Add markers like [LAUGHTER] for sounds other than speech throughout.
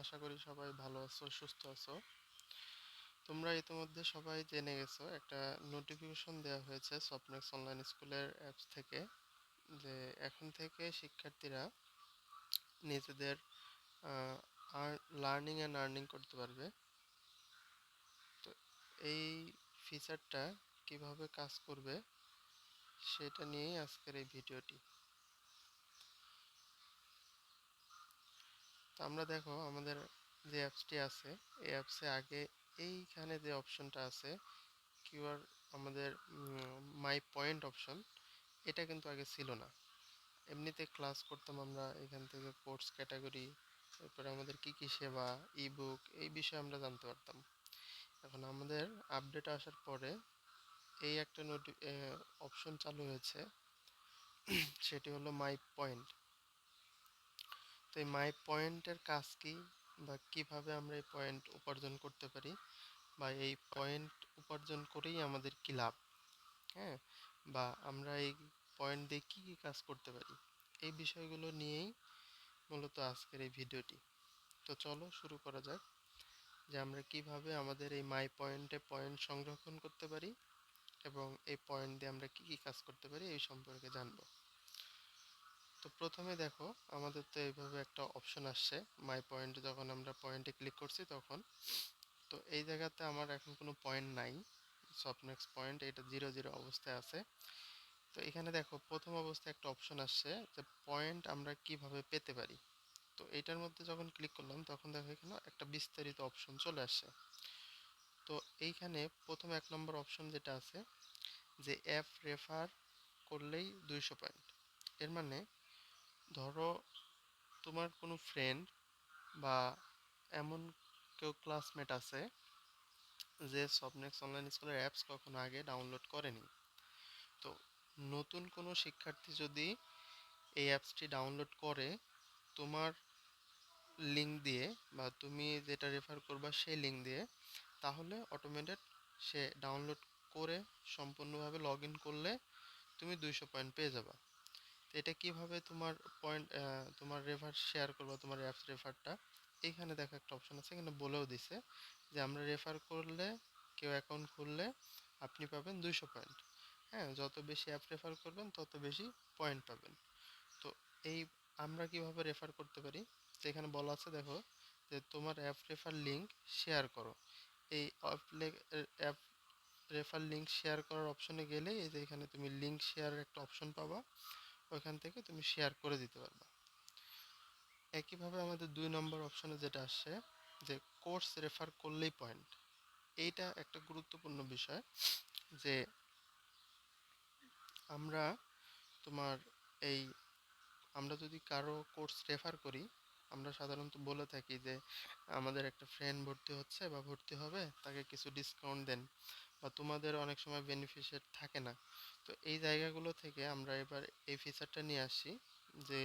আশা করি সবাই ভালো আছো, সুস্থ আছো। তোমরা ইতিমধ্যে সবাই জেনে গেছো, একটা নোটিফিকেশন দেওয়া হয়েছে সফটনেক্স অনলাইন স্কুলের অ্যাপস থেকে যে এখন থেকে শিক্ষার্থীরা নিজেদের লার্নিং অ্যান্ড আর্নিং করতে পারবে। তো এই ফিচারটা কীভাবে কাজ করবে, সেটা নিয়েই আজকের এই ভিডিওটি আমরা দেখো আমাদের যে অ্যাপসটি আছে, এই অ্যাপসে আগে এইখানে যে অপশনটা আছে, কিউআর আমাদের মাই পয়েন্ট অপশন, এটা কিন্তু আগে ছিল না। এমনিতে ক্লাস করতাম আমরা এখান থেকে কোর্স ক্যাটাগরি তারপরে আমাদের কি কি সেবা, ইবুক, এই বিষয়ে আমরা জানতে পারতাম। এখন আমাদের আপডেট আসার পরে এই একটা নোটি অপশন চালু হয়েছে, সেটি হলো মাই পয়েন্ট। তো এই মাই পয়েন্টের কাজ কি? বা কীভাবে আমরা এই পয়েন্ট উপার্জন করতে পারি? বা এই পয়েন্ট উপার্জন করেই আমাদের কি লাভ? হ্যাঁ? বা আমরা এই পয়েন্ট দিয়ে কী কী কাজ করতে পারি? এই বিষয়গুলো নিয়েই মূলত আজকের এই ভিডিওটি। তো চলো শুরু করা যাক যে আমরা কীভাবে আমাদের এই মাই পয়েন্টে পয়েন্ট সংরক্ষণ করতে পারি এবং এই পয়েন্ট দিয়ে আমরা কি কি কাজ করতে পারি এই সম্পর্কে জানব। তো প্রথমে দেখো, আমাদের তো এইভাবে একটা অপশন আসছে। মাই পয়েন্ট যখন আমরা পয়েন্টে ক্লিক করছি তখন, তো এই জায়গাতে আমার এখন কোনো পয়েন্ট নাই। সফটনেক্স পয়েন্ট এটা জিরো জিরো অবস্থায় আছে। তো এখানে দেখো, প্রথম অবস্থায় একটা অপশন আসছে যে পয়েন্ট আমরা কীভাবে পেতে পারি। তো এইটার মধ্যে যখন ক্লিক করলাম, তখন দেখো এখানে একটা বিস্তারিত অপশন চলে আসছে। তো এইখানে প্রথম এক নম্বর অপশন যেটা আছে, যে অ্যাপ রেফার করলেই দুইশো পয়েন্ট এর মানে ধরো তোমার কোনো ফ্রেন্ড বা এমন কেউ ক্লাসমেট আছে যে সবনেক্স অনলাইন স্কুলের অ্যাপস কখনো আগে ডাউনলোড করেনি। তো নতুন কোনো শিক্ষার্থী যদি এই অ্যাপসটি ডাউনলোড করে, তোমার লিঙ্ক দিয়ে বা তুমি যেটা রেফার করবা সেই লিঙ্ক দিয়ে, তাহলে অটোমেটেড সে ডাউনলোড করে সম্পূর্ণভাবে লগ ইন করলে তুমি দুইশো পয়েন্ট পেয়ে যাবা। এটা কীভাবে তোমার পয়েন্ট তোমার রেফার শেয়ার করবা তোমার অ্যাপস রেফারটা এইখানে দেখো একটা অপশন আছে, এখানে বলেও দিছে যে আমরা রেফার করলে, কেউ অ্যাকাউন্ট খুললে আপনি পাবেন দুইশো পয়েন্ট হ্যাঁ যত বেশি অ্যাপ রেফার করবেন, তত বেশি পয়েন্ট পাবেন। তো এই আমরা কীভাবে রেফার করতে পারি? তো এখানে বলা আছে, দেখো, যে তোমার অ্যাপ রেফার লিঙ্ক শেয়ার করো। এই অ্যাপ রেফার লিঙ্ক শেয়ার করার অপশনে গেলে এই যে এখানে তুমি লিঙ্ক শেয়ারের একটা অপশন পাবা। ওইখান থেকে তুমি শেয়ার করে দিতে পারবা। একইভাবে আমাদের দুই নম্বর অপশনে যেটা আসছে, যে কোর্স রেফার করলেই পয়েন্ট এইটা একটা গুরুত্বপূর্ণ বিষয়, যে আমরা তোমার এই, আমরা যদি কারও কোর্স রেফার করি আমরা সাধারণত বলে থাকি যে, আমাদের একটা ফ্রেন্ড ভর্তি হচ্ছে বা ভর্তি হবে, তাকে কিছু ডিসকাউন্ট দেন বা তোমাদের অনেক সময় বেনিফিশিয়ার থাকে না। তো এই জায়গাগুলো থেকে আমরা এবার এই ফিচারটা নিয়ে আসি যে,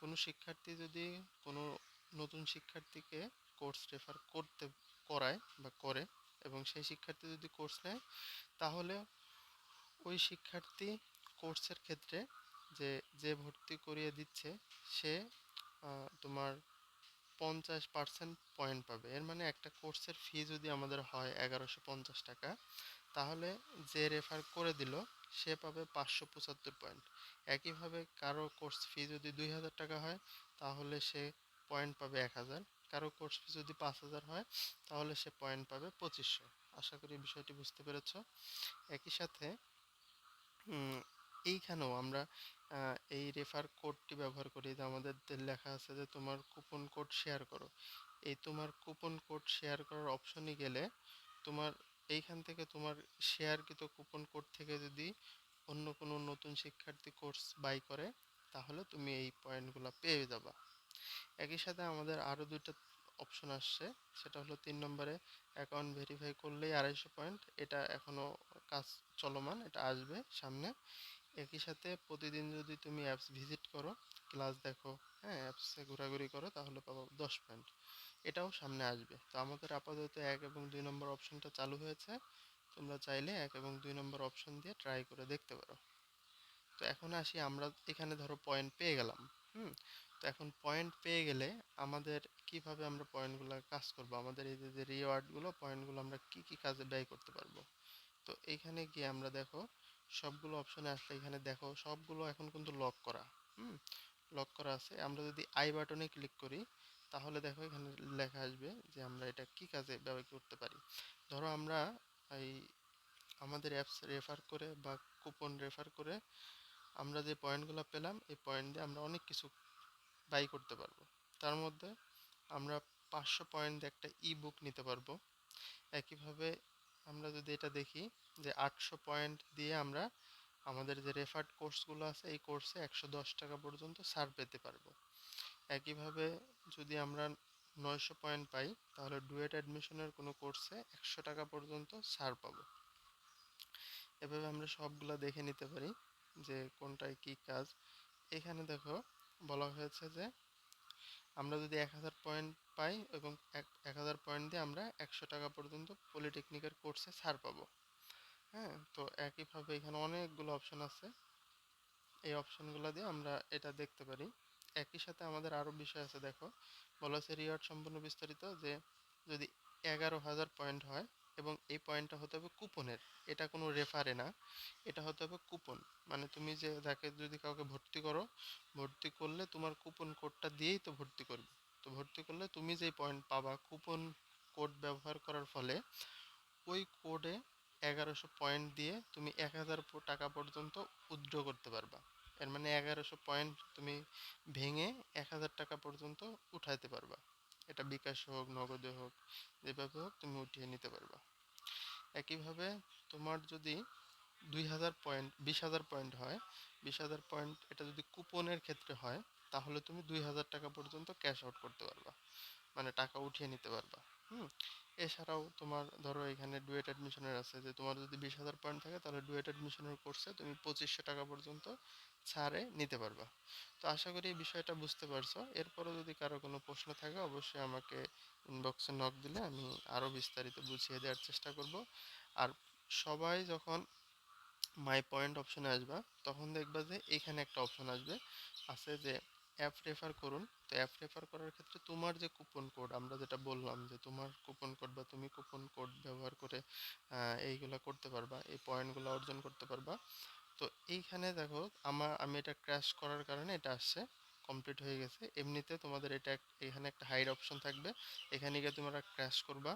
কোনো শিক্ষার্থী যদি কোনো নতুন শিক্ষার্থীকে কোর্স রেফার করতে, করায় বা করে এবং সেই শিক্ষার্থী যদি কোর্স নেয়, তাহলে ওই শিক্ষার্থী কোর্সের ক্ষেত্রে যে যে ভর্তি করিয়ে দিচ্ছে, সে তোমার পঞ্চাশ পার্সেন্ট পয়েন্ট পাবে। এর মানে একটা কোর্সের ফি যদি আমাদের হয় এগারোশো পঞ্চাশ টাকা, তাহলে যে রেফার করে দিল, সে পাবে পাঁচশো পঁচাত্তর পয়েন্ট একইভাবে কারও কোর্স ফি যদি দুই হাজার টাকা হয়, তাহলে সে পয়েন্ট পাবে এক হাজার। কারও কোর্স ফি যদি পাঁচ হাজার হয়, তাহলে সে পয়েন্ট পাবে পঁচিশশো। আশা করি বিষয়টি বুঝতে পেরেছ। একই সাথে এইখানেও আমরা এই রেফার কোডটি ব্যবহার করি আমাদের লেখা আছে যে তোমার কুপন কোড শেয়ার করো। এই তোমার কুপন কোড শেয়ার করার অপশনে গেলে তোমার এইখান থেকে তোমার শেয়ারকৃত কুপন কোড থেকে যদি অন্য কোনো নতুন শিক্ষার্থী কোর্স বাই করে, তাহলে তুমি এই পয়েন্টগুলো পেয়ে যাবা। একই সাথে আমাদের আরও দুইটা অপশন আসছে, সেটা হলো তিন নম্বরে অ্যাকাউন্ট ভেরিফাই করলেই আড়াইশো পয়েন্ট এটা এখনও কাজ চলমান, এটা আসবে সামনে। একই সাথে প্রতিদিন যদি তুমি অ্যাপস ভিজিট করো ক্লাস দেখো হ্যাঁ অ্যাপসে ঘোরাঘুরি করো, তাহলে পাবো দশ পয়েন্ট এটাও সামনে আসবে। তো আমাদের আপাতত এক এবং দুই নম্বর অপশনটা চালু হয়েছে। তোমরা চাইলে এক এবং দুই নম্বর অপশন দিয়ে ট্রাই করে দেখতে পারো। তো এখন আসি, আমরা এখানে ধরো পয়েন্ট পেয়ে গেলাম, হুম? তো এখন পয়েন্ট পেয়ে গেলে আমাদের কীভাবে আমরা পয়েন্টগুলো কাজ করব? আমাদের এই যে রিওয়ার্ডগুলো পয়েন্টগুলো আমরা কি কি কাজে ব্যয় করতে পারব? তো এইখানে গিয়ে আমরা দেখো সবগুলো অপশনে আসলে এখানে দেখো, সবগুলো এখন কিন্তু লক করা, হুম? লক করা আছে। আমরা যদি আই বাটনে ক্লিক করি, তাহলে দেখো এখানে লেখা আসবে যে আমরা এটা কি কাজে ব্যবহার করতে পারি। ধরো আমরা এই আমাদের অ্যাপস রেফার করে বা কুপন রেফার করে আমরা যে পয়েন্টগুলো পেলাম, এই পয়েন্ট দিয়ে আমরা অনেক কিছু বাই করতে পারব। তার মধ্যে আমরা পাঁচশো পয়েন্ট দিয়ে একটা ই বুক নিতে পারব। একইভাবে আমরা যদি এটা দেখি যে আটশো পয়েন্ট দিয়ে আমরা আমাদের যে রেফার্ড কোর্সগুলো আছে, এই কোর্সে একশো দশ টাকা পর্যন্ত ছাড় পেতে পারব। একইভাবে যদি আমরা নয়শো পয়েন্ট পাই, তাহলে ডুয়েট অ্যাডমিশনের কোনো কোর্সে একশো টাকা পর্যন্ত ছাড় পাবো। এভাবে আমরা সবগুলা দেখে নিতে পারি যে কোনটায় কি কাজ। এখানে দেখো বলা হয়েছে যে আমরা যদি এক হাজার পয়েন্ট পাই এবং এক হাজার পয়েন্ট দিয়ে আমরা একশো টাকা পর্যন্ত পলিটেকনিকের কোর্সে ছাড় পাবো। হ্যাঁ তো একইভাবে এখানে অনেকগুলো অপশন আছে। এই অপশনগুলো দিয়ে আমরা এটা দেখতে পারি। একই সাথে আমাদের আরও বিষয় আছে, দেখো। বলা আছে রিওয়ার্ড সম্পূর্ণ বিস্তারিত যে যদি এগারো হাজার পয়েন্ট হয় এবং এই পয়েন্টটা হতে হবে কুপনের। এটা কোনো রেফারে না, এটা হতে হবে কুপন। মানে তুমি যে যাকে যদি কাউকে ভর্তি করো, ভর্তি করলে তোমার কুপন কোডটা দিয়েই তো ভর্তি করবে। তো ভর্তি করলে তুমি যেই পয়েন্ট পাবা কুপন কোড ব্যবহার করার ফলে, ওই কোডে এগারোশো পয়েন্ট দিয়ে তুমি এক হাজার টাকা পর্যন্ত উইথড্র করতে পারবা। এর মানে এগারোশো পয়েন্ট তুমি ভেঙে এক হাজার টাকা পর্যন্ত উঠাইতে পারবা। এটা বিকাশ হোক, নগদে হোক, যেভাবে হোক তুমি উঠিয়ে নিতে পারবা। একইভাবে তোমার যদি দুই হাজার পয়েন্ট, বিশ হাজার পয়েন্ট হয়, বিশ হাজার পয়েন্ট এটা যদি কুপনের ক্ষেত্রে হয়, তাহলে তুমি দুই হাজার টাকা পর্যন্ত ক্যাশ আউট করতে পারবা। মানে টাকা উঠিয়ে নিতে পারবা। হুম? এছাড়াও তোমার ধরো এখানে ডুয়েট অ্যাডমিশনের আছে, যে তোমার যদি বিশ হাজার পয়েন্ট থাকে, তাহলে ডুয়েট অ্যাডমিশনের কোর্সে তুমি পঁচিশশো টাকা পর্যন্ত ছাড়ে নিতে পারবা। তো আশা করি এই বিষয়টা বুঝতে পারছ। এরপরও যদি কারও কোনো প্রশ্ন থাকে, অবশ্যই আমাকে ইনবক্সে নক দিলে আমি আরও বিস্তারিত বুঝিয়ে দেওয়ার চেষ্টা করব। আর সবাই যখন মাই পয়েন্ট অপশনে আসবা, তখন দেখবা যে এখানে একটা অপশন আসবে, আছে যে অ্যাপ রেফার করুন। তো অ্যাপ রেফার করার ক্ষেত্রে তোমার যে কুপন কোড আমরা যেটা বললাম যে তোমার কুপন কোড বা তুমি কুপন কোড ব্যবহার করে এইগুলা করতে পারবা, এই পয়েন্টগুলো অর্জন করতে পারবা। তো এইখানে দেখো আমার আমি এটা ক্র্যাশ করার কারণে এটা আসছে। কমপ্লিট হয়ে গেছে। এমনিতে তোমাদের এটা এখানে একটা হাইড অপশন থাকবে। এখানে গিয়ে তোমরা ক্র্যাশ করবা,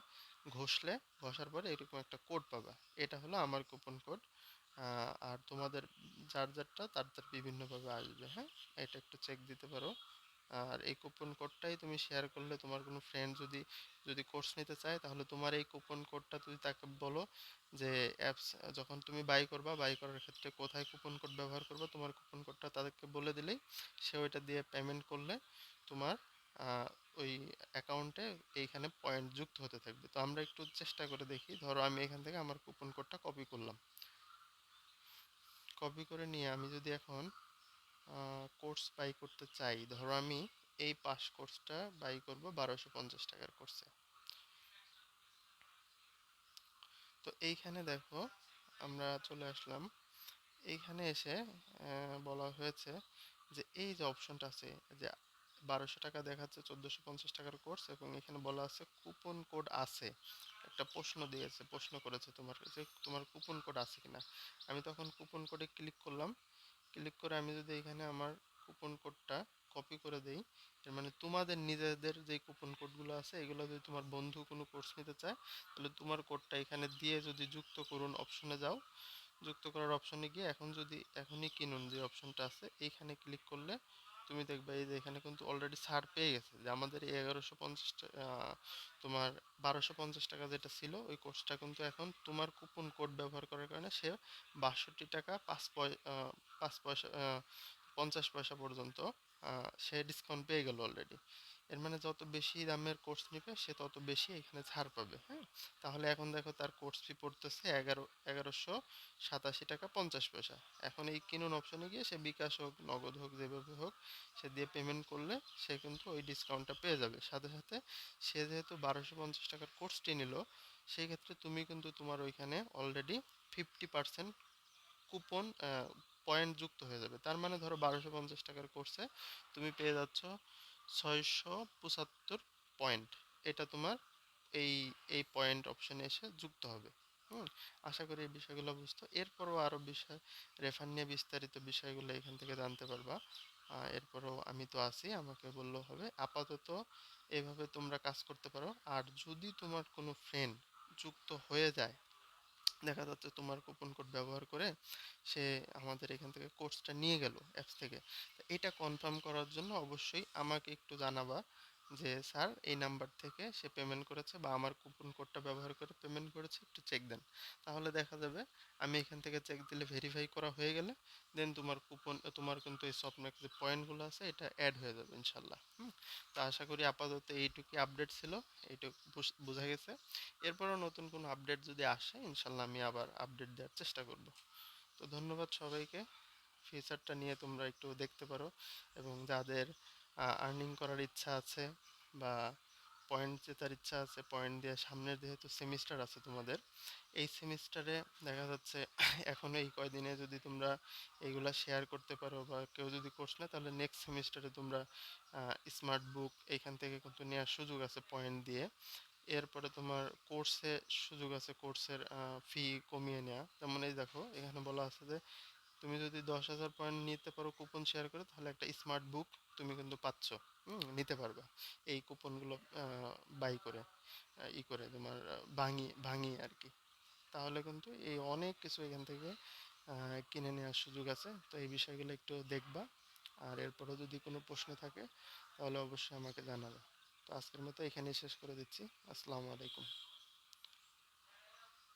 ঘষলে, ঘষার পরে এরকম একটা কোড পাবা। এটা হলো আমার কুপন কোড আর তোমাদের যার যারটা, তার তার বিভিন্নভাবে আসবে হ্যাঁ? এটা একটু চেক দিতে পারো। আর এই কুপন কোডটাই তুমি শেয়ার করলে তোমার কোনো ফ্রেন্ড যদি যদি কোর্স নিতে চায়, তাহলে তোমার এই কুপন কোডটা তুমি তাকে বলো যে অ্যাপস যখন তুমি বাই করবা বাই করার ক্ষেত্রে কোথায় কুপন কোড ব্যবহার করবা, তোমার কুপন কোডটা তাদেরকে বলে দিলেই সে ওইটা দিয়ে পেমেন্ট করলে তোমার ওই অ্যাকাউন্টে এইখানে পয়েন্ট যুক্ত হতে থাকবে। তো আমরা একটু চেষ্টা করে দেখি। ধরো আমি এখান থেকে আমার কুপন কোডটা কপি করলাম। কপি করে নিয়ে আমি যদি এখন কোর্স বাই করতে চাই। ধরো আমি এই পাস কোর্সটা বাই করব বারোশো পঞ্চাশ টাকার কোর্সে। তো এইখানে দেখো আমরা চলে আসলাম। এইখানে এসে বলা হয়েছে যে এই যে অপশনটা আছে যে বারোশো টাকা দেখাচ্ছে চোদ্দোশো পঞ্চাশ টাকার কোর্স এবং এখানে বলা আছে কুপন কোড আছে। একটা প্রশ্ন দিয়েছে, প্রশ্ন করেছে তোমার যে তোমার কুপন কোড আছে কিনা। আমি তখন কুপন কোডে ক্লিক করলাম। ক্লিক করে আমি যদি এখানে আমার কুপন কোডটা কপি করে দেই, এর মানে তোমাদের নিজেদের যে কুপন কোডগুলো আছে, এগুলো যদি তোমার বন্ধু কোনো কোর্স নিতে চায়, তাহলে তোমার কোডটা এখানে দিয়ে যদি যুক্ত করুন অপশনে যাও, যুক্ত করার অপশনে গিয়ে এখন যদি, এখনই কিনুন যে অপশনটা আছে এইখানে ক্লিক করলে তুমি দেখবে এই যে এখানে কিন্তু অলরেডি ছাড় পেয়ে গেছে। যে আমাদের এই এগারোশো পঞ্চাশ তোমার বারোশো পঞ্চাশ টাকা যেটা ছিল, ওই কোর্সটা কিন্তু এখন তোমার কুপন কোড ব্যবহার করার কারণে সে বাষট্টি টাকা পাঁচ পাঁচ পয়সা পঞ্চাশ পয়সা পর্যন্ত সে ডিসকাউন্ট পেয়ে গেল অলরেডি এর মানে যত বেশি দামের কোর্স নিবে, সে তত বেশি এখানে ছাড় পাবে হ্যাঁ? তাহলে এখন দেখো তার কোর্স ফি পড়তেছে এগারো, এগারোশো সাতাশি টাকা পঞ্চাশ পয়সা। এখন এই কিনুন অপশনে গিয়ে সে বিকাশ হোক, নগদ হোক, যেভাবে হোক, সে দিয়ে পেমেন্ট করলে সে কিন্তু ওই ডিসকাউন্টটা পেয়ে যাবে। সাথে সাথে সে যেহেতু বারোশো পঞ্চাশ টাকার কোর্সটি নিল, সেই ক্ষেত্রে তুমি কিন্তু তোমার ওইখানে already fifty percent coupon point যুক্ত হয়ে যাবে। তার মানে ধরো বারোশো পঞ্চাশ টাকার কোর্সে তুমি পেয়ে যাচ্ছ ছয়শো পঁচাত্তর পয়েন্ট। এটা তোমার এই এই পয়েন্ট অপশনে এসে যুক্ত হবে। হুম? আশা করি এই বিষয়গুলো বুঝতো এরপরও আরও বিষয়, রেফার নিয়ে বিস্তারিত বিষয়গুলো এখান থেকে জানতে পারবা। এরপরও আমি তো আছি, আমাকে বললেও হবে। আপাতত এভাবে তোমরা কাজ করতে পারো। আর যদি তোমার কোনো ফ্রেন্ড যুক্ত হয়ে যায় দেখা যাচ্ছে তোমার কুপন কোড ব্যবহার করে সে আমাদের এখান থেকে কোর্সটা নিয়ে গেল অ্যাপস থেকে। এটা কনফার্ম করার জন্য অবশ্যই আমাকে একটু জানাবা যে, স্যার, এই নাম্বার থেকে সে পেমেন্ট করেছে বা আমার কুপন কোডটা ব্যবহার করে পেমেন্ট করেছে, একটু চেক দেন। তাহলে দেখা যাবে আমি এখান থেকে চেক দিলে ভেরিফাই করা হয়ে গেলে দেন তোমার কুপন তোমার কিন্তু এই সফটম্যাক্স যে পয়েন্টগুলো আছে, এটা অ্যাড হয়ে যাবে ইনশাল্লাহ। হুম? তো আশা করি আপাতত এইটুকুই আপডেট ছিল, এইটুকু বোঝা গেছে। এরপরও নতুন কোনো আপডেট যদি আসে, ইনশাল্লাহ আমি আবার আপডেট দেওয়ার চেষ্টা করব। তো ধন্যবাদ সবাইকে। ফিচারটা নিয়ে তোমরা একটু দেখতে পারো এবং যাদের আর্নিং করার ইচ্ছা আছে বা পয়েন্ট জেতার ইচ্ছা আছে পয়েন্ট দিয়ে সামনের যেহেতু সেমিস্টার আছে তোমাদের, এই সেমিস্টারে দেখা যাচ্ছে [COUGHS] এখন এই কয়দিনে যদি তোমরা এইগুলা শেয়ার করতে পারো বা কেউ যদি কোর্স না তাহলে নেক্সট সেমিস্টারে তোমরা স্মার্ট বুক এইখান থেকে কিন্তু নেওয়ার সুযোগ আছে পয়েন্ট দিয়ে। এরপরে তোমার কোর্সে সুযোগ আছে কোর্সের ফি কমিয়ে নেওয়া যেমন এই দেখো, এখানে বলা আছে যে, তুমি যদি দশ হাজার পয়েন্ট নিতে পারো কুপন শেয়ার করে, তাহলে একটা স্মার্ট বুক তুমি কিন্তু পাচ্ছ। নিতে পারবা। এই কুপনগুলো বাই করে ই করে তোমার আহ, ভাঙিয়ে ভাঙিয়ে আর কি তাহলে কিন্তু এই অনেক কিছু এখান থেকে কিনে নেওয়ার সুযোগ আছে। তো এই বিষয়গুলো একটু দেখবা। আর এরপরও যদি কোনো প্রশ্ন থাকে তাহলে অবশ্যই আমাকে জানাবে। তো আজকের মতো এখানেই শেষ করে দিচ্ছি। আসসালামু আলাইকুম।